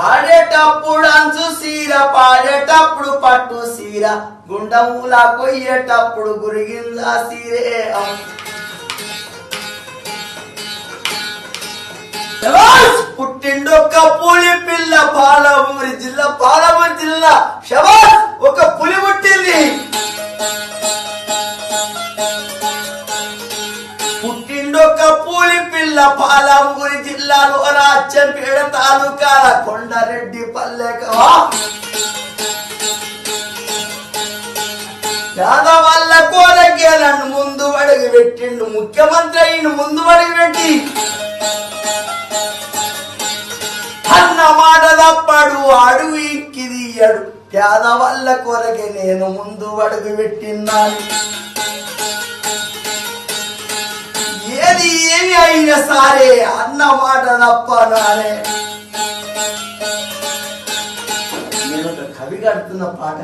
పాడేటప్పుడు అంచు సీర పాడేటప్పుడు పట్టు సీర. గుండములా కొయ్యేటప్పుడు గురిగిందా సీరే. పుట్టిండొక్క పులి పిల్ల పాలమూరి జిల్లా పాలమూరి జిల్లా. శబాష్ ఒక పులి పుట్టింది. పుట్టిండొక్క పులి పిల్ల పాలమూరి రాచంపేట తాలూకాల కొండరెడ్డి పల్లెక. యాదవల్ల కోరకే నన్ను ముందు అడుగు పెట్టిండు ముఖ్యమంత్రి అయిన ముందు అడుగు పెట్టి. అన్న మాట తప్పాడు అడుగు ఇక్కి తీయడు. పేదవల్ల కొరకే నేను ముందు అడుగు పెట్టిన్నాను ఏమి అయినా సరే అన్న మాట తప్ప తప్పనానే నేను ఒక కవి కడుతున్న పాట